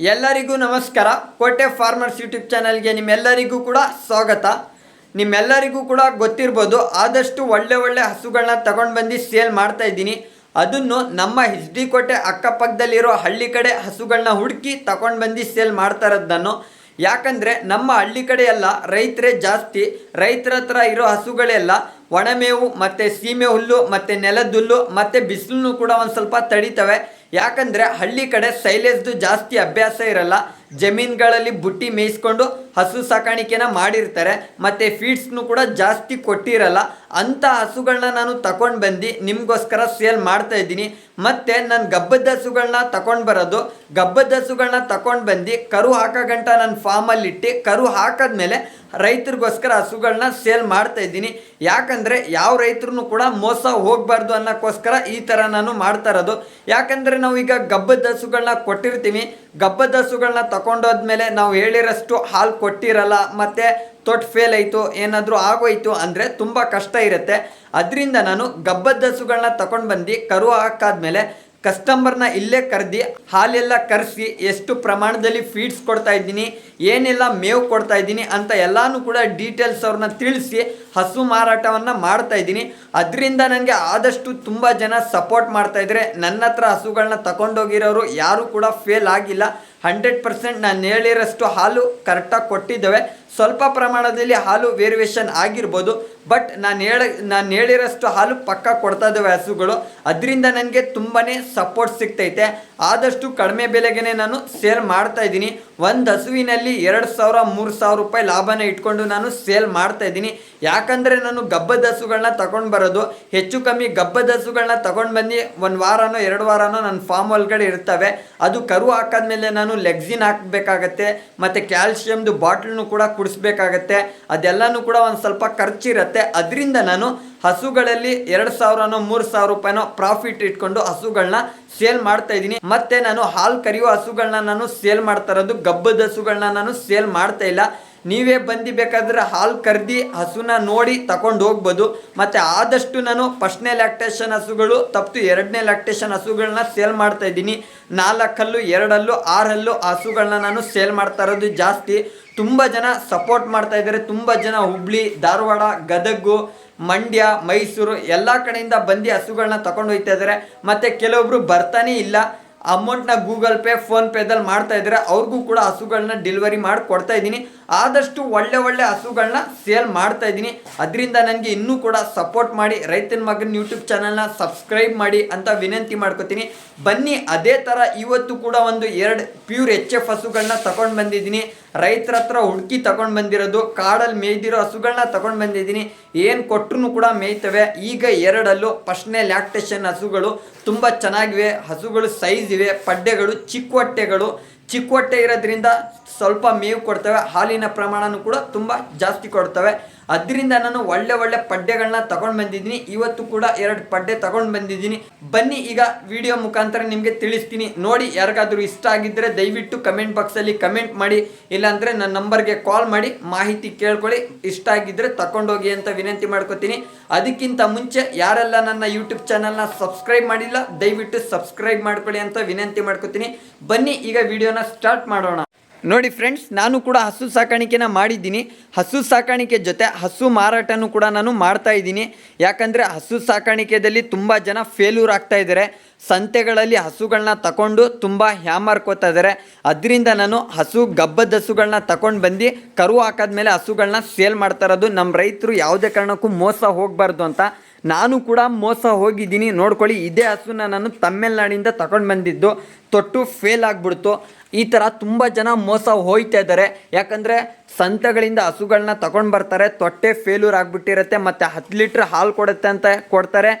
ಎಲ್ಲರಿಗೂ ನಮಸ್ಕಾರ. ಕೋಟೆ ಫಾರ್ಮರ್ಸ್ ಯೂಟ್ಯೂಬ್ ಚಾನಲ್ಗೆ ನಿಮ್ಮೆಲ್ಲರಿಗೂ ಕೂಡ ಸ್ವಾಗತ. ನಿಮ್ಮೆಲ್ಲರಿಗೂ ಕೂಡ ಗೊತ್ತಿರ್ಬೋದು, ಆದಷ್ಟು ಒಳ್ಳೆ ಒಳ್ಳೆ ಹಸುಗಳನ್ನ ತಗೊಂಡು ಬಂದು ಸೇಲ್ ಮಾಡ್ತಾ ಇದ್ದೀನಿ. ಅದನ್ನು ನಮ್ಮ ಎಚ್ ಡಿ ಕೋಟೆ ಅಕ್ಕಪಕ್ಕದಲ್ಲಿರೋ ಹಳ್ಳಿ ಕಡೆ ಹಸುಗಳನ್ನ ಹುಡುಕಿ ತಗೊಂಡು ಬಂದು ಸೇಲ್ ಮಾಡ್ತಾ ಇರೋದು ನಾನು ಯಾಕಂದರೆ ನಮ್ಮ ಹಳ್ಳಿ ಕಡೆ ಎಲ್ಲ ರೈತರೇ ಜಾಸ್ತಿ, ರೈತರ ಹತ್ರ ಇರೋ ಹಸುಗಳೆಲ್ಲ ಒಣಮೇವು, ಮತ್ತು ಸೀಮೆ ಹುಲ್ಲು ಮತ್ತು ನೆಲದುಲ್ಲು, ಮತ್ತು ಬಿಸಿಲನ್ನು ಕೂಡ ಒಂದು ಸ್ವಲ್ಪ ತಡಿತವೆ. ಯಾಕಂದರೆ ಹಳ್ಳಿ ಕಡೆ ಸೈಲೇಜ್ದು ಜಾಸ್ತಿ ಅಭ್ಯಾಸ ಇರಲ್ಲ. ಜಮೀನುಗಳಲ್ಲಿ ಬುಟ್ಟಿ ಮೇಯಿಸ್ಕೊಂಡು ಹಸು ಸಾಕಾಣಿಕೆನ ಮಾಡಿರ್ತಾರೆ. ಮತ್ತು ಫೀಡ್ಸ್ನು ಕೂಡ ಜಾಸ್ತಿ ಕೊಟ್ಟಿರಲ್ಲ. ಅಂಥ ಹಸುಗಳನ್ನ ನಾನು ತಗೊಂಡು ಬಂದು ನಿಮಗೋಸ್ಕರ ಸೇಲ್ ಮಾಡ್ತಾ ಇದ್ದೀನಿ. ಮತ್ತು ನಾನು ಗಬ್ಬದ ಹಸುಗಳನ್ನ ತಗೊಂಡು ಬರೋದು. ಗಬ್ಬದ ಹಸುಗಳನ್ನ ತಗೊಂಡು ಬಂದು ಕರು ಹಾಕೋ ಗಂಟ ನನ್ನ ಫಾರ್ಮಲ್ಲಿಟ್ಟು ಕರು ಹಾಕಿದ್ಮೇಲೆ ರೈತರಿಗೋಸ್ಕರ ಹಸುಗಳನ್ನ ಸೇಲ್ ಮಾಡ್ತಾ ಇದ್ದೀನಿ. ಯಾಕಂದರೆ ಯಾವ ರೈತರು ಕೂಡ ಮೋಸ ಹೋಗಬಾರ್ದು ಅನ್ನೋಕ್ಕೋಸ್ಕರ ಈ ಥರ ನಾನು ಮಾಡ್ತಾ ಇರೋದು. ಯಾಕಂದರೆ ನಾವು ಈಗ ಗಬ್ಬದ ಹಸುಗಳನ್ನ ಕೊಟ್ಟಿರ್ತೀವಿ. ಗಬ್ಬದ ಹಸುಗಳನ್ನ ತಗೊಂಡೋದ್ಮೇಲೆ ನಾವು ಹೇಳಿರೋಷ್ಟು ಹಾಲು ಕೊಟ್ಟಿರಲ್ಲ, ಮತ್ತು ತೊಟ್ಟು ಫೇಲ್ ಆಯಿತು, ಏನಾದರೂ ಆಗೋಯ್ತು ಅಂದರೆ ತುಂಬ ಕಷ್ಟ ಇರುತ್ತೆ. ಅದರಿಂದ ನಾನು ಗಬ್ಬದ ಹಸುಗಳನ್ನ ತಗೊಂಡು ಬಂದು ಕರು ಹಾಕಾದ್ಮೇಲೆ ಕಸ್ಟಮರ್ನ ಇಲ್ಲೇ ಕರೆದಿ, ಹಾಲೆಲ್ಲ ಕರೆಸಿ, ಎಷ್ಟು ಪ್ರಮಾಣದಲ್ಲಿ ಫೀಡ್ಸ್ ಕೊಡ್ತಾ ಇದ್ದೀನಿ, ಏನೆಲ್ಲ ಮೇವು ಕೊಡ್ತಾ ಇದ್ದೀನಿ ಅಂತ ಎಲ್ಲಾನು ಕೂಡ ಡೀಟೇಲ್ಸ್ ಅವ್ರನ್ನ ತಿಳಿಸಿ ಹಸು ಮಾರಾಟವನ್ನು ಮಾಡ್ತಾ ಇದ್ದೀನಿ. ಅದರಿಂದ ನನಗೆ ಆದಷ್ಟು ತುಂಬ ಜನ ಸಪೋರ್ಟ್ ಮಾಡ್ತಾ ಇದ್ದಾರೆ ನನ್ನ ಹತ್ರ ಹಸುಗಳನ್ನ ತಗೊಂಡೋಗಿರೋರು ಯಾರೂ ಕೂಡ ಫೇಲ್ ಆಗಿಲ್ಲ. ಹಂಡ್ರೆಡ್ ಪರ್ಸೆಂಟ್ ನಾನು ಹೇಳಿರೋಷ್ಟು ಹಾಲು ಕರೆಕ್ಟಾಗಿ ಕೊಟ್ಟಿದ್ದೇವೆ. ಸ್ವಲ್ಪ ಪ್ರಮಾಣದಲ್ಲಿ ಹಾಲು ವೇರಿಯೇಷನ್ ಆಗಿರ್ಬೋದು. ಬಟ್ ನಾನು ಹೇಳ, ನಾನು ಹೇಳಿರೋಷ್ಟು ಹಾಲು ಪಕ್ಕ ಕೊಡ್ತಾ ಇದ್ದಾವೆ ಹಸುಗಳು. ಅದರಿಂದ ನನಗೆ ತುಂಬಾ ಸಪೋರ್ಟ್ ಸಿಗ್ತೈತೆ. ಆದಷ್ಟು ಕಡಿಮೆ ಬೆಲೆಗೆ ನಾನು ಸೇಲ್ ಮಾಡ್ತಾ ಇದ್ದೀನಿ. ಒಂದು ಹಸುವಿನಲ್ಲಿ ಎರಡು ಸಾವಿರ, ಮೂರು ಸಾವಿರ ರೂಪಾಯಿ ಲಾಭನ ಇಟ್ಕೊಂಡು ನಾನು ಸೇಲ್ ಮಾಡ್ತಾ ಇದ್ದೀನಿ. ಯಾಕಂದರೆ ನಾನು ಗಬ್ಬದ ಹಸುಗಳನ್ನ ತಗೊಂಡು ಬರೋದು. ಹೆಚ್ಚು ಕಮ್ಮಿ ಗಬ್ಬದ ಹಸುಗಳನ್ನ ತಗೊಂಡು ಬಂದು ಒಂದು ವಾರನೋ, ಎರಡು ವಾರನೋ ನನ್ನ ಫಾರ್ಮ್ ಒಳಗಡೆ ಇರ್ತವೆ. ಅದು ಕರು ಹಾಕಾದ್ಮೇಲೆ ನಾನು ಲೆಗ್ಸಿನ್ ಹಾಕಬೇಕಾಗತ್ತೆ. ಮತ್ತು ಕ್ಯಾಲ್ಶಿಯಮ್ದು ಬಾಟ್ಲನ್ನು ಕೂಡ ಕುಡಿಸ್ಬೇಕಾಗತ್ತೆ. ಅದೆಲ್ಲನೂ ಕೂಡ ಒಂದು ಸ್ವಲ್ಪ ಖರ್ಚಿರುತ್ತೆ. ಅದರಿಂದ ನಾನು ಹಸುಗಳಲ್ಲಿ ಎರಡು ಸಾವಿರನೋ ಮೂರು ಸಾವಿರ ರೂಪಾಯಿನೋ ಪ್ರಾಫಿಟ್ ಇಟ್ಕೊಂಡು ಹಸುಗಳನ್ನ ಸೇಲ್ ಮಾಡ್ತಾ ಇದ್ದೀನಿ. ಮತ್ತೆ ನಾನು ಹಾಲು ಕರೆಯುವ ಹಸುಗಳನ್ನ ನಾನು ಸೇಲ್ ಮಾಡ್ತಾ ಇರೋದು, ಗಬ್ಬದ ಹಸುಗಳನ್ನ ನಾನು ಸೇಲ್ ಮಾಡ್ತಾ ಇಲ್ಲ. ನೀವೇ ಬಂದು ಬೇಕಾದ್ರೆ ಹಾಲು ಕರ್ದಿ ಹಸುನ ನೋಡಿ ತಗೊಂಡು ಹೋಗ್ಬೋದು. ಮತ್ತು ಆದಷ್ಟು ನಾನು ಫಸ್ಟ್ನೇ ಲ್ಯಾಕ್ಟೇಷನ್ ಹಸುಗಳು ತಪ್ಪು ಎರಡನೇ ಲ್ಯಾಕ್ಟೇಷನ್ ಹಸುಗಳನ್ನ ಸೇಲ್ ಮಾಡ್ತಾ ಇದ್ದೀನಿ. ನಾಲ್ಕಲ್ಲು, ಎರಡಲ್ಲೂ, ಆರಲ್ಲೂ ಹಸುಗಳನ್ನ ನಾನು ಸೇಲ್ ಮಾಡ್ತಾ ಇರೋದು ಜಾಸ್ತಿ. ತುಂಬ ಜನ ಸಪೋರ್ಟ್ ಮಾಡ್ತಾ ಇದ್ದಾರೆ. ತುಂಬ ಜನ ಹುಬ್ಳಿ, ಧಾರವಾಡ, ಗದಗು, ಮಂಡ್ಯ, ಮೈಸೂರು ಎಲ್ಲ ಕಡೆಯಿಂದ ಬಂದು ಹಸುಗಳನ್ನ ತಗೊಂಡು ಹೋಗ್ತಾ ಇದ್ದಾರೆ. ಮತ್ತು ಕೆಲವೊಬ್ರು ಬರ್ತಾನೇ ಇಲ್ಲ. ಅಮೌಂಟ್ನ ಗೂಗಲ್ ಪೇ ಫೋನ್ಪೇದಲ್ಲಿ ಮಾಡ್ತಾ ಇದ್ದಾರೆ ಅವ್ರಿಗೂ ಕೂಡ ಹಸುಗಳನ್ನ ಡೆಲಿವರಿ ಮಾಡಿ ಕೊಡ್ತಾ ಇದ್ದೀನಿ. ಆದಷ್ಟು ಒಳ್ಳೆ ಒಳ್ಳೆ ಹಸುಗಳನ್ನ ಸೇಲ್ ಮಾಡ್ತಾ ಇದ್ದೀನಿ. ಅದರಿಂದ ನನಗೆ ಇನ್ನೂ ಕೂಡ ಸಪೋರ್ಟ್ ಮಾಡಿ. ರೈತನ ಮಗನ ಯೂಟ್ಯೂಬ್ ಚಾನಲ್ನ ಸಬ್ಸ್ಕ್ರೈಬ್ ಮಾಡಿ ಅಂತ ವಿನಂತಿ ಮಾಡ್ಕೋತೀನಿ. ಬನ್ನಿ, ಅದೇ ಥರ ಇವತ್ತು ಕೂಡ ಒಂದು ಎರಡು ಪ್ಯೂರ್ ಎಚ್ ಎಫ್ ಹಸುಗಳನ್ನ ತಗೊಂಡು ಬಂದಿದ್ದೀನಿ. ರೈತರ ಹತ್ರ ಹುಡುಕಿ ತಗೊಂಡು ಬಂದಿರೋದು ಕಾಡಲ್ಲಿ ಮೇಯ್ದಿರೋ ಹಸುಗಳನ್ನ ತಗೊಂಡು ಬಂದಿದ್ದೀನಿ. ಏನು ಕೊಟ್ಟರು ಕೂಡ ಮೇಯ್ತವೆ. ಈಗ ಎರಡಲ್ಲೂ ಫಸ್ಟ್ನೇ ಲ್ಯಾಕ್ಟೇಷನ್ ಹಸುಗಳು. ತುಂಬ ಚೆನ್ನಾಗಿವೆ. ಹಸುಗಳು ಸೈಜ್ ಇವೆ ಪಡ್ಡೆಗಳು ಚಿಕ್ಕ ಹೊಟ್ಟೆಗಳು ಚಿಕ್ಕ ಹೊಟ್ಟೆ ಇರೋದ್ರಿಂದ ಸ್ವಲ್ಪ ಮೇವು ಕೊಡ್ತವೆ. ಹಾಲಿನ ಪ್ರಮಾಣನೂ ಕೂಡ ತುಂಬ ಜಾಸ್ತಿ ಕೊಡ್ತವೆ. ಅದರಿಂದ ನಾನು ಒಳ್ಳೆ ಒಳ್ಳೆ ಪಡ್ಡೆಗಳನ್ನ ತಗೊಂಡು ಬಂದಿದ್ದೀನಿ. ಇವತ್ತು ಕೂಡ ಎರಡು ಪಡ್ಡೆ ತಗೊಂಡು ಬಂದಿದ್ದೀನಿ. ಬನ್ನಿ ಈಗ ವಿಡಿಯೋ ಮುಖಾಂತರ ನಿಮಗೆ ತಿಳಿಸ್ತೀನಿ. ನೋಡಿ ಯಾರಿಗಾದರೂ ಇಷ್ಟ ಆಗಿದ್ದರೆ ದಯವಿಟ್ಟು ಕಮೆಂಟ್ ಬಾಕ್ಸಲ್ಲಿ ಕಮೆಂಟ್ ಮಾಡಿ. ಇಲ್ಲಾಂದರೆ ನನ್ನ ನಂಬರ್ಗೆ ಕಾಲ್ ಮಾಡಿ. ಮಾಹಿತಿ ಕೇಳ್ಕೊಳ್ಳಿ. ಇಷ್ಟ ಆಗಿದ್ದರೆ ತಗೊಂಡೋಗಿ ಅಂತ ವಿನಂತಿ ಮಾಡ್ಕೋತೀನಿ. ಅದಕ್ಕಿಂತ ಮುಂಚೆ ಯಾರೆಲ್ಲ ನನ್ನ ಯೂಟ್ಯೂಬ್ ಚಾನಲ್ನ ಸಬ್ಸ್ಕ್ರೈಬ್ ಮಾಡಿಲ್ಲ, ದಯವಿಟ್ಟು ಸಬ್ಸ್ಕ್ರೈಬ್ ಮಾಡ್ಕೊಳ್ಳಿ ಅಂತ ವಿನಂತಿ ಮಾಡ್ಕೋತೀನಿ. ಬನ್ನಿ ಈಗ ವಿಡಿಯೋನ ಸ್ಟಾರ್ಟ್ ಮಾಡೋಣ. ನೋಡಿ ಫ್ರೆಂಡ್ಸ್ ನಾನು ಕೂಡ ಹಸು ಸಾಕಾಣಿಕೆನ ಮಾಡಿದ್ದೀನಿ. ಹಸು ಸಾಕಾಣಿಕೆ ಜೊತೆ ಹಸು ಮಾರಾಟನೂ ಕೂಡ ನಾನು ಮಾಡ್ತಾ ಇದ್ದೀನಿ. ಯಾಕಂದರೆ ಹಸು ಸಾಕಾಣಿಕೆಯಲ್ಲಿ ತುಂಬ ಜನ ಫೇಲ್ಯೂರ್ ಆಗ್ತಾ ಇದ್ದಾರೆ. ಸಂತೆಗಳಲ್ಲಿ ಹಸುಗಳನ್ನ ತಗೊಂಡು ತುಂಬ ಹ್ಯಾಮಾರ್ಕೋತಾ ಇದ್ದಾರೆ ಅದರಿಂದ ನಾನು ಹಸು ಗಬ್ಬದ ಹಸುಗಳನ್ನ ತಗೊಂಡು ಬಂದು, ಕರು ಹಾಕಾದ್ಮೇಲೆ ಹಸುಗಳನ್ನ ಸೇಲ್ ಮಾಡ್ತಾ ಇರೋದು. ನಮ್ಮ ರೈತರು ಯಾವುದೇ ಕಾರಣಕ್ಕೂ ಮೋಸ ಹೋಗಬಾರ್ದು ಅಂತ ನಾನು ಕೂಡ ಮೋಸ ಹೋಗಿದ್ದೀನಿ. ನೋಡ್ಕೊಳ್ಳಿ, ಇದೇ ಹಸುನ ನಾನು ತಮಿಳ್ನಾಡಿಂದ ತಗೊಂಡು ಬಂದಿದ್ದು. ತೊಟ್ಟು ಫೇಲ್ ಆಗಿಬಿಡ್ತು. ಈ ಥರ ತುಂಬ ಜನ ಮೋಸ ಹೋಯ್ತಾ ಇದ್ದಾರೆ ಯಾಕಂದರೆ ಸಂತೆಗಳಿಂದ ಹಸುಗಳನ್ನ ತಗೊಂಡು ಬರ್ತಾರೆ. ತೊಟ್ಟೆ ಫೇಲ್ಯೂರ್ ಆಗಿಬಿಟ್ಟಿರುತ್ತೆ. ಮತ್ತು ಹತ್ತು ಲೀಟ್ರ್ ಹಾಲು ಕೊಡುತ್ತೆ ಅಂತ ಕೊಡ್ತಾರೆ.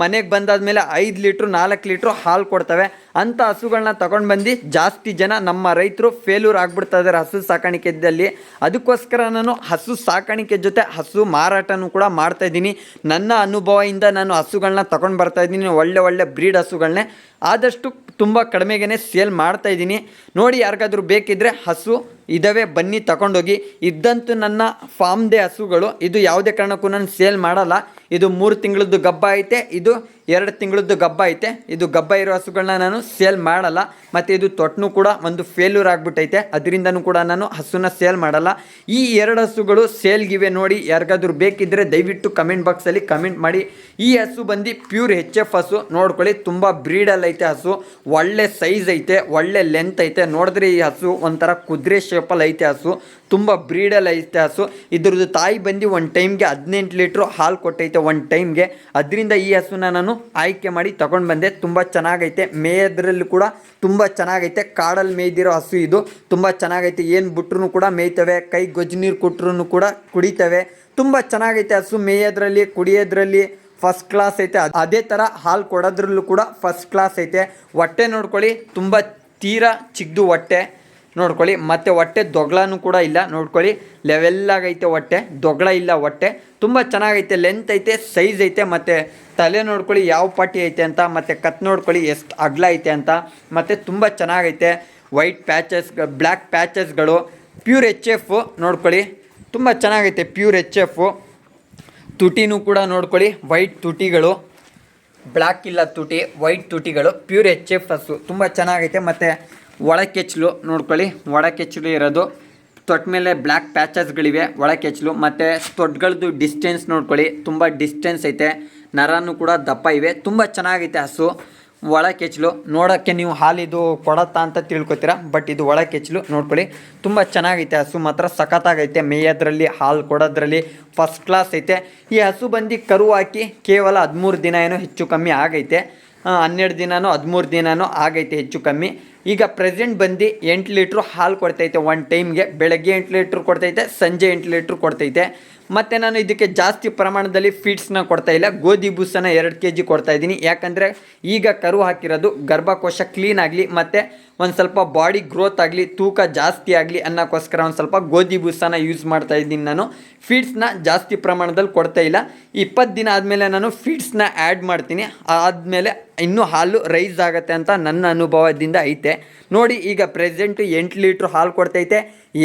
ಮನೆಗೆ ಬಂದಾದ್ಮೇಲೆ ಐದು ಲೀಟ್ರು, ನಾಲ್ಕು ಲೀಟ್ರು ಹಾಲು ಕೊಡ್ತವೆ. ಅಂಥ ಹಸುಗಳನ್ನ ತಗೊಂಡು ಬಂದು ಜಾಸ್ತಿ ಜನ ನಮ್ಮ ರೈತರು ಫೇಲ್ಯೂರ್ ಆಗ್ಬಿಡ್ತಾ ಇದ್ದಾರೆ ಹಸು ಸಾಕಾಣಿಕೆಯಲ್ಲಿ ಅದಕ್ಕೋಸ್ಕರ ನಾನು ಹಸು ಸಾಕಾಣಿಕೆ ಜೊತೆ ಹಸು ಮಾರಾಟನೂ ಕೂಡ ಮಾಡ್ತಾ ಇದ್ದೀನಿ. ನನ್ನ ಅನುಭವದಿಂದ ನಾನು ಹಸುಗಳನ್ನ ತಗೊಂಡು ಬರ್ತಾ ಇದ್ದೀನಿ. ಒಳ್ಳೆ ಒಳ್ಳೆ ಬ್ರೀಡ್ ಹಸುಗಳನ್ನೇ ಆದಷ್ಟು ತುಂಬ ಕಡಿಮೆಗೆ ಸೇಲ್ ಮಾಡ್ತಾ ಇದ್ದೀನಿ. ನೋಡಿ ಯಾರಿಗಾದರೂ ಬೇಕಿದ್ದರೆ ಹಸು ಇದಾವೆ ಬನ್ನಿ ತಗೊಂಡೋಗಿ. ಇದ್ದಂತೂ ನನ್ನ ಫಾರ್ಮ್ದೇ ಹಸುಗಳು. ಇದು ಯಾವುದೇ ಕಾರಣಕ್ಕೂ ನಾನು ಸೇಲ್ ಮಾಡಲ್ಲ. ಇದು ಮೂರು ತಿಂಗಳದ್ದು ಗಬ್ಬ ಐತೆ ಇದು ಎರಡು ತಿಂಗಳದ್ದು ಗಬ್ಬ ಐತೆ. ಇದು ಗಬ್ಬ ಇರೋ ಹಸುಗಳನ್ನ ನಾನು ಸೇಲ್ ಮಾಡಲ್ಲ. ಮತ್ತು ಇದು ತೊಟ್ಟನು ಕೂಡ ಒಂದು ಫೇಲ್ಯೂರ್ ಆಗಿಬಿಟ್ಟೈತೆ. ಅದರಿಂದನೂ ಕೂಡ ನಾನು ಹಸುನ ಸೇಲ್ ಮಾಡಲ್ಲ. ಈ ಎರಡು ಹಸುಗಳು ಸೇಲ್ಗಿವೆ ನೋಡಿ ಯಾರಿಗಾದ್ರೂ ಬೇಕಿದ್ದರೆ ದಯವಿಟ್ಟು ಕಮೆಂಟ್ ಬಾಕ್ಸಲ್ಲಿ ಕಮೆಂಟ್ ಮಾಡಿ. ಈ ಹಸು ಬಂದು ಪ್ಯೂರ್ ಹೆಚ್ ಎಫ್ ಹಸು. ನೋಡ್ಕೊಳ್ಳಿ, ತುಂಬ ಬ್ರೀಡಲ್ಲಿ ಐತೆ ಹಸು. ಒಳ್ಳೆ ಸೈಜ್ ಐತೆ, ಒಳ್ಳೆ ಲೆಂತ್ ಐತೆ. ನೋಡಿದ್ರೆ ಈ ಹಸು ಒಂಥರ ಕುದುರೆ ಶೇಪಲ್ಲಿ ಐತೆ ಹಸು. ತುಂಬ ಬ್ರೀಡಲ್ಲಿ ಐತೆ ಹಸು. ಇದ್ರದ್ದು ತಾಯಿ ಬಂದು ಒಂದು ಟೈಮ್ಗೆ ಹದಿನೆಂಟು ಲೀಟ್ರು ಹಾಲು ಕೊಟ್ಟೈತೆ ಒಂದು ಟೈಮ್ಗೆ ಅದರಿಂದ ಈ ಹಸುನ ನಾನು ಆಯ್ಕೆ ಮಾಡಿ ತಗೊಂಡು ಬಂದೆ. ತುಂಬ ಚೆನ್ನಾಗೈತೆ. ಮೇಯೋದ್ರಲ್ಲೂ ಕೂಡ ತುಂಬ ಚೆನ್ನಾಗೈತೆ. ಕಾಡಲ್ಲಿ ಮೇಯ್ದಿರೋ ಹಸು ಇದು. ತುಂಬ ಚೆನ್ನಾಗೈತೆ. ಏನು ಬಿಟ್ರು ಕೂಡ ಮೇಯ್ತವೆ. ಕೈ ಗೊಜ್ಜು ನೀರು ಕೊಟ್ರು ಕೂಡ ಕುಡಿತವೆ. ತುಂಬ ಚೆನ್ನಾಗೈತೆ ಹಸು. ಮೇಯೋದ್ರಲ್ಲಿ ಕುಡಿಯೋದ್ರಲ್ಲಿ ಫಸ್ಟ್ ಕ್ಲಾಸ್ ಐತೆ. ಅದ್- ಅದೇ ಥರ ಹಾಲು ಕೊಡೋದ್ರಲ್ಲೂ ಕೂಡ ಫಸ್ಟ್ ಕ್ಲಾಸ್ ಐತೆ. ಹೊಟ್ಟೆ ನೋಡ್ಕೊಳ್ಳಿ. ತುಂಬ ತೀರಾ ಚಿಕ್ಕದು ಹೊಟ್ಟೆ. ನೋಡ್ಕೊಳ್ಳಿ, ಮತ್ತು ಹೊಟ್ಟೆ ದೊಗ್ಳನೂ ಕೂಡ ಇಲ್ಲ. ನೋಡ್ಕೊಳ್ಳಿ ಲೆವೆಲ್ಲಾಗೈತೆ ಹೊಟ್ಟೆ, ದೊಗ್ಳ ಇಲ್ಲ ಹೊಟ್ಟೆ. ತುಂಬ ಚೆನ್ನಾಗೈತೆ ಲೆಂತ್ ಐತೆ ಸೈಜ್ ಐತೆ, ಮತ್ತು ತಲೆ ನೋಡ್ಕೊಳ್ಳಿ ಯಾವ ಪಾಟಿ ಐತೆ ಅಂತ, ಮತ್ತು ಕತ್ ನೋಡ್ಕೊಳ್ಳಿ ಎಷ್ಟು ಅಗಲ ಐತೆ ಅಂತ. ಮತ್ತು ತುಂಬ ಚೆನ್ನಾಗೈತೆ ವೈಟ್ ಪ್ಯಾಚಸ್ ಬ್ಲ್ಯಾಕ್ ಪ್ಯಾಚಸ್ಗಳು ಪ್ಯೂರ್ ಎಚ್ ಎಫ್ ನೋಡ್ಕೊಳ್ಳಿ. ತುಂಬ ಚೆನ್ನಾಗೈತೆ ಪ್ಯೂರ್ ಎಚ್ ಎಫು ತುಟಿನೂ ಕೂಡ ನೋಡ್ಕೊಳ್ಳಿ ವೈಟ್ ತುಟಿಗಳು. ಬ್ಲ್ಯಾಕ್ ಇಲ್ಲ ತುಟಿ ವೈಟ್ ತುಟಿಗಳು ಪ್ಯೂರ್ ಎಚ್ ಎಫ್ ಹಸು ತುಂಬ ಚೆನ್ನಾಗೈತೆ, ಮತ್ತು ಒಳಕೆಚ್ಚಲು ನೋಡ್ಕೊಳ್ಳಿ. ಒಳಕೆಚ್ಚಲು ಇರೋದು ತೊಟ್ಟ ಮೇಲೆ ಬ್ಲ್ಯಾಕ್ ಪ್ಯಾಚಸ್ಗಳಿವೆ. ಒಳಕೆಚ್ಚಲು ಮತ್ತು ತೊಟ್ಗಳದ್ದು ಡಿಸ್ಟೆನ್ಸ್ ನೋಡ್ಕೊಳ್ಳಿ. ತುಂಬ ಡಿಸ್ಟೆನ್ಸ್ ಐತೆ. ನರನೂ ಕೂಡ ದಪ್ಪ ಇವೆ. ತುಂಬ ಚೆನ್ನಾಗೈತೆ ಹಸು. ಒಳಕೆಚ್ಚಲು ನೋಡೋಕ್ಕೆ ನೀವು ಹಾಲಿದು ಕೊಡತ್ತಾ ಅಂತ ತಿಳ್ಕೊತೀರಾ? ಬಟ್ ಇದು ಒಳಕೆಚ್ಚಲು ನೋಡ್ಕೊಳ್ಳಿ. ತುಂಬ ಚೆನ್ನಾಗೈತೆ ಹಸು. ಮಾತ್ರ ಸಖತ್ತಾಗೈತೆ. ಮೇಯೋದ್ರಲ್ಲಿ ಹಾಲು ಕೊಡೋದ್ರಲ್ಲಿ ಫಸ್ಟ್ ಕ್ಲಾಸ್ ಐತೆ. ಈ ಹಸು ಬಂದು ಕರು ಹಾಕಿ ಕೇವಲ ಹದಿಮೂರು ದಿನ ಏನೋ ಹೆಚ್ಚು ಕಮ್ಮಿ ಆಗೈತೆ. ಹನ್ನೆರಡು ದಿನವೂ ಹದಿಮೂರು ದಿನವೂ ಆಗೈತೆ ಹೆಚ್ಚು ಕಮ್ಮಿ. ಈಗ ಪ್ರೆಸೆಂಟ್ ಬಂದು ಎಂಟು ಲೀಟ್ರು ಹಾಲು ಕೊಡ್ತೈತೆ. ಒನ್ ಟೈಮ್ಗೆ ಬೆಳಗ್ಗೆ ಎಂಟು ಲೀಟ್ರ್ ಕೊಡ್ತೈತೆ, ಸಂಜೆ ಎಂಟು ಲೀಟ್ರ್ ಕೊಡ್ತೈತೆ. ಮತ್ತು ನಾನು ಇದಕ್ಕೆ ಜಾಸ್ತಿ ಪ್ರಮಾಣದಲ್ಲಿ ಫೀಡ್ಸ್ನ ಕೊಡ್ತಾ ಇಲ್ಲ. ಗೋಧಿ ಬೂಸನ ಎರಡು ಕೆ ಜಿ ಕೊಡ್ತಾ ಇದ್ದೀನಿ. ಯಾಕಂದರೆ ಈಗ ಕರು ಹಾಕಿರೋದು ಗರ್ಭಕೋಶ ಕ್ಲೀನ್ ಆಗಲಿ ಮತ್ತು ಒಂದು ಸ್ವಲ್ಪ ಬಾಡಿ ಗ್ರೋತ್ ಆಗಲಿ, ತೂಕ ಜಾಸ್ತಿ ಆಗಲಿ ಅನ್ನೋಕ್ಕೋಸ್ಕರ ಒಂದು ಸ್ವಲ್ಪ ಗೋಧಿ ಬೂಸನ ಯೂಸ್ ಮಾಡ್ತಾ ಇದ್ದೀನಿ ನಾನು. ಫೀಡ್ಸ್ನ ಜಾಸ್ತಿ ಪ್ರಮಾಣದಲ್ಲಿ ಕೊಡ್ತಾ ಇಲ್ಲ. ಇಪ್ಪತ್ತು ದಿನ ಆದಮೇಲೆ ನಾನು ಫೀಡ್ಸ್ನ ಆ್ಯಡ್ ಮಾಡ್ತೀನಿ. ಆದಮೇಲೆ ಇನ್ನೂ ಹಾಲು ರೈಸ್ ಆಗುತ್ತೆ ಅಂತ ನನ್ನ ಅನುಭವದಿಂದ ಐತೆ. ನೋಡಿ ಈಗ ಪ್ರೆಸೆಂಟು ಎಂಟು ಲೀಟ್ರ್ ಹಾಲು ಕೊಡ್ತೈತೆ.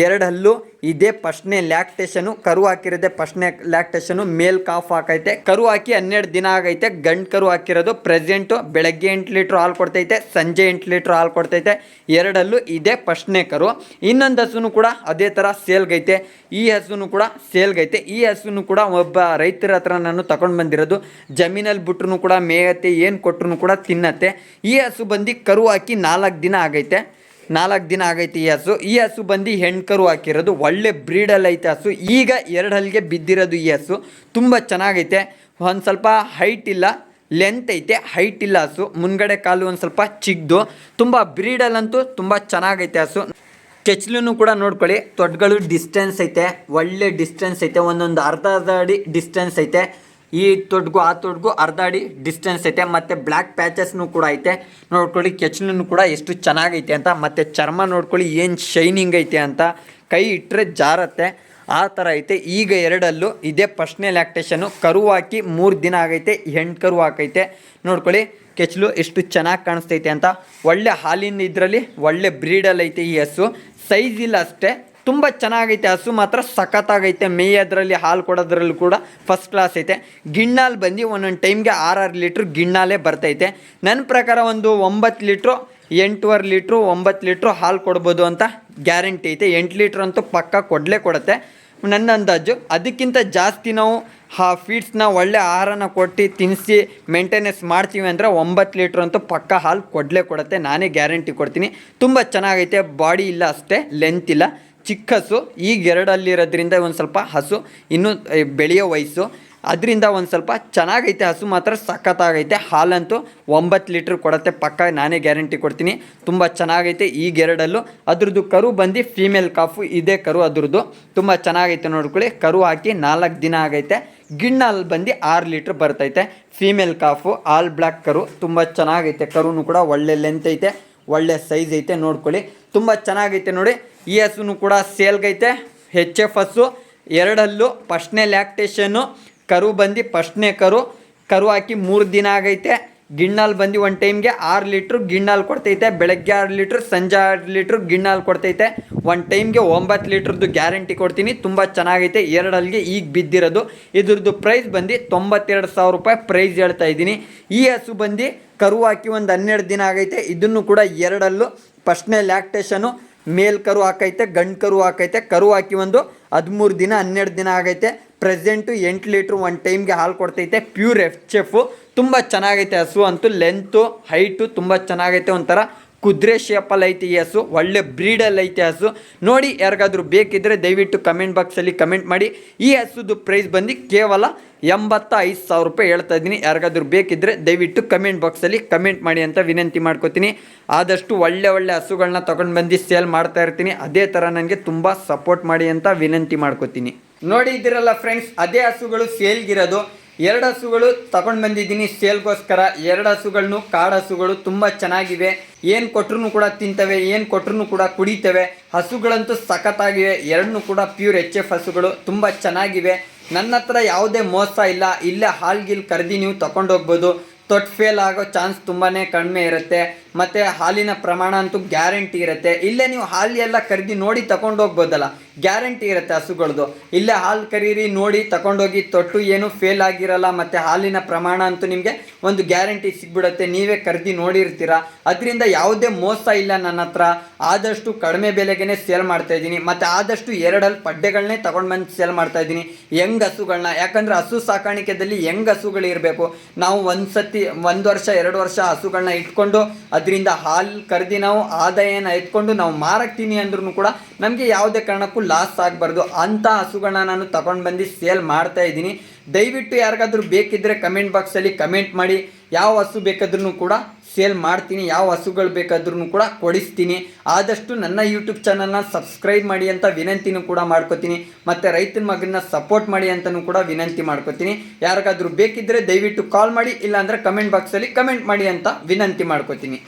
ಎರಡು ಹಲ್ಲು ಇದೇ ಫಸ್ಟ್ನೇ ಲ್ಯಾಕ್ಟೇಷನು, ಕರು ಹಾಕಿರೋದೆ ಫಸ್ಟ್ನೇ ಲ್ಯಾಕ್ಟೇಷನು, ಮೇಲ್ ಕಾಫ್ ಹಾಕೈತೆ, ಕರು ಹಾಕಿ ಹನ್ನೆರಡು ದಿನ ಆಗೈತೆ, ಗಂಡು ಕರು ಹಾಕಿರೋದು ಪ್ರೆಸೆಂಟು, ಬೆಳಗ್ಗೆ ಎಂಟು ಲೀಟ್ರ್ ಹಾಲು ಕೊಡ್ತೈತೆ, ಸಂಜೆ ಎಂಟು ಲೀಟ್ರ್ ಹಾಲು ಕೊಡ್ತೈತೆ, ಎರಡಲ್ಲೂ ಇದೇ ಫಸ್ಟ್ನೇ ಕರು. ಇನ್ನೊಂದು ಹಸುನು ಕೂಡ ಅದೇ ಥರ ಸೇಲ್ಗೈತೆ, ಈ ಹಸುನು ಕೂಡ ಸೇಲ್ಗೈತೆ, ಈ ಹಸುನು ಕೂಡ ಒಬ್ಬ ರೈತರ ಹತ್ರ ನಾನು ತಗೊಂಡು ಬಂದಿರೋದು, ಜಮೀನಲ್ಲಿ ಬಿಟ್ರು ಕೂಡ ಮೇಯತ್ತೆ, ಏನು ಕೊಟ್ಟರು ಕೂಡ ತಿನ್ನತ್ತೆ, ಈ ಹಸು ಬಂದು ಕರು ಹಾಕಿ ನಾಲ್ಕು ದಿನ ಆಗೈತೆ. ನಾಲ್ಕು ದಿನ ಆಗೈತೆ ಈ ಹಸು. ಈ ಹಸು ಬಂದು ಹೆಣ್ಕರು ಹಾಕಿರೋದು. ಒಳ್ಳೆ ಬ್ರೀಡಲ್ಲಿ ಐತೆ ಹಸು. ಈಗ ಎರಡು ಹಲ್ಲಿಗೆ ಬಿದ್ದಿರೋದು ಈ ಹಸು. ತುಂಬ ಚೆನ್ನಾಗೈತೆ. ಒಂದು ಸ್ವಲ್ಪ ಹೈಟ್ ಇಲ್ಲ. ಲೆಂತ್ ಐತೆ. ಹೈಟ್ ಇಲ್ಲ ಹಸು. ಮುಂದ್ಗಡೆ ಕಾಲು ಒಂದು ಸ್ವಲ್ಪ ಚಿಗ್ದು. ತುಂಬ ಬ್ರೀಡಲ್ಲಂತೂ ತುಂಬ ಚೆನ್ನಾಗೈತೆ ಹಸು. ಚಚ್ಲೂ ಕೂಡ ನೋಡ್ಕೊಳ್ಳಿ. ತೊಡ್ಗಳು ಡಿಸ್ಟೆನ್ಸ್ ಐತೆ. ಒಳ್ಳೆ ಡಿಸ್ಟೆನ್ಸ್ ಐತೆ. ಒಂದೊಂದು ಅರ್ಧ ಅರ್ಧ ಅಡಿ ಡಿಸ್ಟೆನ್ಸ್ ಐತೆ. ಈ ತೊಡ್ಗು, ಆ ತೊಡ್ಗು ಅರ್ಧ ಅಡಿ ಡಿಸ್ಟೆನ್ಸ್ ಐತೆ, ಮತ್ತು ಬ್ಲ್ಯಾಕ್ ಪ್ಯಾಚಸ್ನು ಕೂಡ ಐತೆ. ನೋಡ್ಕೊಳ್ಳಿ ಕೆಚ್ನೂ ಕೂಡ ಎಷ್ಟು ಚೆನ್ನಾಗೈತೆ ಅಂತ, ಮತ್ತು ಚರ್ಮ ನೋಡ್ಕೊಳ್ಳಿ ಏನು ಶೈನಿಂಗ್ ಐತೆ ಅಂತ. ಕೈ ಇಟ್ಟರೆ ಜಾರತ್ತೆ. ಆ ಥರ ಐತೆ. ಈಗ ಎರಡಲ್ಲೂ ಇದೇ ಫಸ್ಟ್ನೇ ಲ್ಯಾಕ್ಟೇಷನ್ನು ಕರು ಹಾಕಿ ಮೂರು ದಿನ ಆಗೈತೆ, ಹೆಣ್ಣು ಕರು ಹಾಕೈತೆ. ನೋಡ್ಕೊಳ್ಳಿ ಕೆಚ್ಚಲು ಎಷ್ಟು ಚೆನ್ನಾಗಿ ಕಾಣಿಸ್ತೈತೆ ಅಂತ. ಒಳ್ಳೆ ಹಾಲಿನ ಇದರಲ್ಲಿ ಒಳ್ಳೆ ಬ್ರೀಡಲ್ಲಿ ಐತೆ ಈ ಹಸು. ಸೈಜ್ ಅಷ್ಟೇ. ತುಂಬ ಚೆನ್ನಾಗೈತೆ, ಹಸು ಮಾತ್ರ ಸಖತ್ತಾಗೈತೆ. ಮೇಯೋದ್ರಲ್ಲಿ ಹಾಲು ಕೊಡೋದ್ರಲ್ಲೂ ಕೂಡ ಫಸ್ಟ್ ಕ್ಲಾಸ್ ಐತೆ. ಗಿಣ್ಣಾಲ್ ಬಂದು ಒಂದೊಂದು ಟೈಮ್ಗೆ ಆರಾರು ಲೀಟ್ರ್ ಗಿಣ್ಣಾಲೇ ಬರ್ತೈತೆ. ನನ್ನ ಪ್ರಕಾರ ಒಂದು ಒಂಬತ್ತು ಲೀಟ್ರು ಎಂಟೂವರೆ ಲೀಟ್ರು ಒಂಬತ್ತು ಲೀಟ್ರು ಹಾಲು ಕೊಡ್ಬೋದು ಅಂತ ಗ್ಯಾರಂಟಿ ಐತೆ. ಎಂಟು ಲೀಟ್ರ್ ಅಂತೂ ಪಕ್ಕ ಕೊಡಲೇ ಕೊಡುತ್ತೆ. ನನ್ನ ಅಂದಾಜು ಅದಕ್ಕಿಂತ ಜಾಸ್ತಿ ನಾವು ಆ ಫೀಡ್ಸ್ನ ಒಳ್ಳೆ ಆಹಾರನ ಕೊಟ್ಟು ತಿನ್ನಿಸಿ ಮೇಂಟೆನೆನ್ಸ್ ಮಾಡ್ತೀವಿ ಅಂದರೆ ಒಂಬತ್ತು ಲೀಟ್ರ್ ಅಂತೂ ಪಕ್ಕ ಹಾಲು ಕೊಡಲೇ ಕೊಡುತ್ತೆ. ನಾನೇ ಗ್ಯಾರಂಟಿ ಕೊಡ್ತೀನಿ. ತುಂಬ ಚೆನ್ನಾಗೈತೆ. ಬಾಡಿ ಇಲ್ಲ ಅಷ್ಟೇ ಲೆಂತ್ ಇಲ್ಲ. ಚಿಕ್ಕ ಹಸು, ಈಗ ಎರಡಲ್ಲಿರೋದ್ರಿಂದ ಒಂದು ಸ್ವಲ್ಪ ಹಸು, ಇನ್ನೂ ಬೆಳೆಯೋ ವಯಸ್ಸು. ಅದರಿಂದ ಒಂದು ಸ್ವಲ್ಪ ಚೆನ್ನಾಗೈತೆ ಹಸು, ಮಾತ್ರ ಸಖತ್ತಾಗೈತೆ. ಹಾಲಂತೂ ಒಂಬತ್ತು ಲೀಟ್ರ್ ಕೊಡುತ್ತೆ, ಪಕ್ಕ ನಾನೇ ಗ್ಯಾರಂಟಿ ಕೊಡ್ತೀನಿ. ತುಂಬ ಚೆನ್ನಾಗೈತೆ ಈಗ ಎರಡಲ್ಲೂ. ಅದ್ರದ್ದು ಕರು ಬಂದು ಫೀಮೇಲ್ ಕಾಫು, ಇದೇ ಕರು ಅದ್ರದ್ದು. ತುಂಬ ಚೆನ್ನಾಗೈತೆ ನೋಡ್ಕೊಳ್ಳಿ, ಕರು ಹಾಕಿ ನಾಲ್ಕು ದಿನ ಆಗೈತೆ. ಗಿಣ್ಣಲ್ಲಿ ಬಂದು ಆರು ಲೀಟ್ರ್ ಬರ್ತೈತೆ. ಫೀಮೇಲ್ ಕಾಫು, ಆಲ್ ಬ್ಲ್ಯಾಕ್ ಕರು, ತುಂಬ ಚೆನ್ನಾಗೈತೆ. ಕರುನು ಕೂಡ ಒಳ್ಳೆ ಲೆಂತ್ ಐತೆ, ಒಳ್ಳೆ ಸೈಜ್ ಐತೆ ನೋಡ್ಕೊಳ್ಳಿ. ತುಂಬ ಚೆನ್ನಾಗೈತೆ ನೋಡಿ. ಈ ಹಸುನು ಕೂಡ ಸೇಲ್ಗೈತೆ. ಹೆಚ್ ಎಫ್ ಹಸು ಎರಡಲ್ಲೂ ಫಸ್ಟ್ನೇ ಲ್ಯಾಕ್ಟೇಷನ್ನು. ಕರು ಬಂದು ಫಸ್ಟ್ನೇ ಕರು. ಕರು ಹಾಕಿ ಮೂರು ದಿನ ಆಗೈತೆ. ಗಿಣ್ಣಲ್ಲಿ ಬಂದು ಒಂದು ಟೈಮ್ಗೆ ಆರು ಲೀಟ್ರ್ ಗಿಣ್ಣಲ್ಲಿ ಕೊಡ್ತೈತೆ. ಬೆಳಗ್ಗೆ ಆರು ಲೀಟ್ರ್, ಸಂಜೆ ಆರು ಲೀಟ್ರು ಗಿಣ್ಣಲ್ಲಿ ಕೊಡ್ತೈತೆ. ಒಂದು ಟೈಮ್ಗೆ ಒಂಬತ್ತು ಲೀಟ್ರದ್ದು ಗ್ಯಾರಂಟಿ ಕೊಡ್ತೀನಿ. ತುಂಬ ಚೆನ್ನಾಗೈತೆ. ಎರಡಲ್ಲಿಗೆ ಈಗ ಬಿದ್ದಿರೋದು. ಇದ್ರದ್ದು ಪ್ರೈಸ್ ಬಂದು ತೊಂಬತ್ತೆರಡು ಸಾವಿರ ರೂಪಾಯಿ ಪ್ರೈಸ್ ಹೇಳ್ತಾ ಇದ್ದೀನಿ. ಈ ಹಸು ಬಂದು ಕರು ಹಾಕಿ ಒಂದು ಹನ್ನೆರಡು ದಿನ ಆಗೈತೆ. ಇದನ್ನು ಕೂಡ ಎರಡಲ್ಲೂ ಫಸ್ಟ್ನೇ ಲ್ಯಾಕ್ಟೇಷನು ಮೇಲ್ ಕರು ಹಾಕೈತೆ ಗಂಡು ಕರು ಹಾಕೈತೆ ಕರು ಹಾಕಿ ಒಂದು ಹದಿಮೂರು ದಿನ, ಹನ್ನೆರಡು ದಿನ ಆಗೈತೆ. ಪ್ರೆಸೆಂಟು ಎಂಟು ಲೀಟ್ರ್ ಒನ್ ಟೈಮ್ಗೆ ಹಾಲು ಕೊಡ್ತೈತೆ. ಪ್ಯೂರ್ ಎಫ್ ಚೆಫು. ತುಂಬ ಚೆನ್ನಾಗೈತೆ ಹಸು ಅಂತೂ, ಲೆಂತು, ಹೈಟು ತುಂಬ ಚೆನ್ನಾಗೈತೆ ಒಂಥರ. ಕುದುರೆ ಶೇಪಲ್ಲಿ ಐತೆ ಈ ಹಸು, ಒಳ್ಳೆ ಬ್ರೀಡಲ್ಲಿ ಐತಿ ಹಸು. ನೋಡಿ ಯಾರಿಗಾದರೂ ಬೇಕಿದ್ದರೆ ದಯವಿಟ್ಟು ಕಮೆಂಟ್ ಬಾಕ್ಸಲ್ಲಿ ಕಮೆಂಟ್ ಮಾಡಿ. ಈ ಹಸುದು ಪ್ರೈಸ್ ಬಂದು ಕೇವಲ ಎಂಬತ್ತ ಐದು ಸಾವಿರ ರೂಪಾಯಿ ಹೇಳ್ತಾ ಇದ್ದೀನಿ. ಯಾರಿಗಾದರೂ ಬೇಕಿದ್ದರೆ ದಯವಿಟ್ಟು ಕಮೆಂಟ್ ಬಾಕ್ಸಲ್ಲಿ ಕಮೆಂಟ್ ಮಾಡಿ ಅಂತ ವಿನಂತಿ ಮಾಡ್ಕೋತೀನಿ. ಆದಷ್ಟು ಒಳ್ಳೆ ಒಳ್ಳೆ ಹಸುಗಳನ್ನ ತೊಗೊಂಡು ಬಂದು ಸೇಲ್ ಮಾಡ್ತಾ ಇರ್ತೀನಿ. ಅದೇ ಥರ ನನಗೆ ತುಂಬ ಸಪೋರ್ಟ್ ಮಾಡಿ ಅಂತ ವಿನಂತಿ ಮಾಡ್ಕೋತೀನಿ. ನೋಡಿ ಫ್ರೆಂಡ್ಸ್ ಅದೇ ಹಸುಗಳು ಸೇಲ್ಗಿರೋದು ಎರಡು ಹಸುಗಳು ತಗೊಂಡು ಬಂದಿದ್ದೀನಿ ಸೇಲ್ಗೋಸ್ಕರ. ಎರಡು ಹಸುಗಳನ್ನು ಕಾಡು ಹಸುಗಳು ತುಂಬ ಚೆನ್ನಾಗಿವೆ. ಏನು ಕೊಟ್ರು ಕೂಡ ತಿಂತವೆ, ಏನು ಕೊಟ್ರು ಕೂಡ ಕುಡಿತವೆ. ಹಸುಗಳಂತೂ ಸಖತ್ತಾಗಿವೆ. ಎರಡನ್ನೂ ಕೂಡ ಪ್ಯೂರ್ ಎಚ್ ಎಫ್ ಹಸುಗಳು, ತುಂಬ ಚೆನ್ನಾಗಿವೆ. ನನ್ನ ಹತ್ರ ಯಾವುದೇ ಮೋಸ ಇಲ್ಲ. ಇಲ್ಲೇ ಹಾಲ್ಗಿಲ್ ಕರೆದಿ ನೀವು ತಗೊಂಡೋಗ್ಬೋದು ತೊಟ್ಟು ಫೇಲ್ ಆಗೋ ಚಾನ್ಸ್ ತುಂಬಾ ಕಡಿಮೆ ಇರುತ್ತೆ. ಮತ್ತು ಹಾಲಿನ ಪ್ರಮಾಣ ಅಂತೂ ಗ್ಯಾರಂಟಿ ಇರುತ್ತೆ. ಇಲ್ಲೇ ನೀವು ಹಾಲು ಎಲ್ಲ ಕರೆದಿ ನೋಡಿ ತಗೊಂಡೋಗ್ಬೋದಲ್ಲ ಗ್ಯಾರಂಟಿ ಇರುತ್ತೆ ಹಸುಗಳದ್ದು ಇಲ್ಲೇ ಹಾಲು ಕರೀರಿ ನೋಡಿ ತಗೊಂಡೋಗಿ ತೊಟ್ಟು ಏನು ಫೇಲ್ ಆಗಿರಲ್ಲ, ಮತ್ತು ಹಾಲಿನ ಪ್ರಮಾಣ ಅಂತೂ ನಿಮಗೆ ಒಂದು ಗ್ಯಾರಂಟಿ ಸಿಗ್ಬಿಡುತ್ತೆ. ನೀವೇ ಖರೀದಿ ನೋಡಿರ್ತೀರ. ಅದರಿಂದ ಯಾವುದೇ ಮೋಸ ಇಲ್ಲ ನನ್ನ ಹತ್ರ. ಆದಷ್ಟು ಕಡಿಮೆ ಬೆಲೆಗೆ ಸೇಲ್ ಮಾಡ್ತಾ ಇದ್ದೀನಿ. ಮತ್ತು ಆದಷ್ಟು ಎರಡಲ್ಲಿ ಪಡ್ಡೆಗಳನ್ನೇ ತಗೊಂಡು ಬಂದು ಸೇಲ್ ಮಾಡ್ತಾ ಇದ್ದೀನಿ. ಹೆಂಗ್ ಹಸುಗಳನ್ನ ಯಾಕಂದರೆ ಹಸು ಸಾಕಾಣಿಕೆದಲ್ಲಿ ಹೆಂಗ್ ಹಸುಗಳು ಇರಬೇಕು ನಾವು ಒಂದು ಸತಿ ಒಂದು ವರ್ಷ, ಎರಡು ವರ್ಷ ಹಸುಗಳನ್ನ ಇಟ್ಕೊಂಡು ಅದರಿಂದ ಹಾಲು ಕರೆದಿ ನಾವು ಆದಾಯನ ಎತ್ಕೊಂಡು ನಾವು ಮಾರಕ್ತೀನಿ ಅಂದ್ರೂ ಕೂಡ ನಮಗೆ ಯಾವುದೇ ಕಾರಣಕ್ಕೂ ಲಾಸ್ ಆಗಬಾರ್ದು. ಅಂಥ ಹಸುಗಳನ್ನ ನಾನು ತಗೊಂಡು ಬಂದು ಸೇಲ್ ಮಾಡ್ತಾ ಇದ್ದೀನಿ. ದಯವಿಟ್ಟು ಯಾರಿಗಾದ್ರೂ ಬೇಕಿದ್ದರೆ ಕಮೆಂಟ್ ಬಾಕ್ಸಲ್ಲಿ ಕಮೆಂಟ್ ಮಾಡಿ. ಯಾವ ಹಸು ಬೇಕಾದ್ರೂ ಕೂಡ ಸೇಲ್ ಮಾಡ್ತೀನಿ, ಯಾವ ಹಸುಗಳು ಬೇಕಾದ್ರೂ ಕೂಡ ಕೊಡಿಸ್ತೀನಿ. ಆದಷ್ಟು ನನ್ನ ಯೂಟ್ಯೂಬ್ ಚಾನಲ್ನ ಸಬ್ಸ್ಕ್ರೈಬ್ ಮಾಡಿ ಅಂತ ವಿನಂತಿನೂ ಕೂಡ ಮಾಡ್ಕೋತೀನಿ. ಮತ್ತು ರೈತನ ಮಗನ ಸಪೋರ್ಟ್ ಮಾಡಿ ಅಂತಲೂ ಕೂಡ ವಿನಂತಿ ಮಾಡ್ಕೋತೀನಿ. ಯಾರಿಗಾದರೂ ಬೇಕಿದ್ದರೆ ದಯವಿಟ್ಟು ಕಾಲ್ ಮಾಡಿ, ಇಲ್ಲಾಂದರೆ ಕಮೆಂಟ್ ಬಾಕ್ಸಲ್ಲಿ ಕಮೆಂಟ್ ಮಾಡಿ ಅಂತ ವಿನಂತಿ ಮಾಡ್ಕೋತೀನಿ.